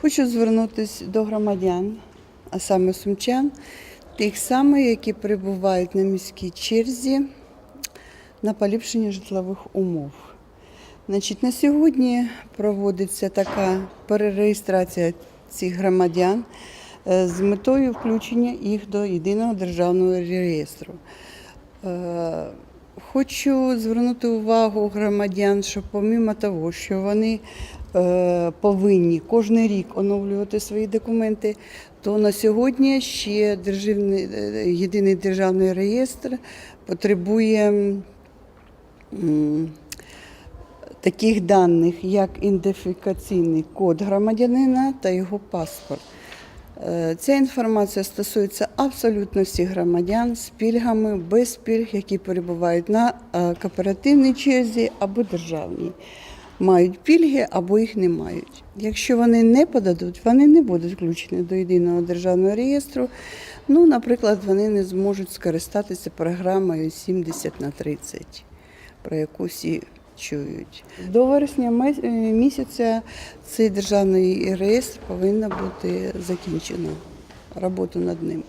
Хочу звернутися до громадян, а саме сумчан, тих самих, які перебувають на міській черзі на поліпшення житлових умов. Значить, на сьогодні проводиться така перереєстрація цих громадян е, з метою включення їх до єдиного державного реєстру. Хочу звернути увагу громадян, що помимо того, що вони е, повинні кожен рік оновлювати свої документи, то на сьогодні ще державний, е, єдиний державний реєстр потребує таких даних, як ідентифікаційний код громадянина та його паспорт. Ця інформація стосується абсолютно всіх громадян з пільгами, без пільг, які перебувають на е, кооперативній черзі або державній. Мають пільги або їх не мають. Якщо вони не подадуть, вони не будуть включені до єдиного державного реєстру. Ну, наприклад, вони не зможуть скористатися програмою 70 на 30, про яку всі чують. До вересня е, місяця цей державний реєстр повинен бути закінчено. Роботу над ним.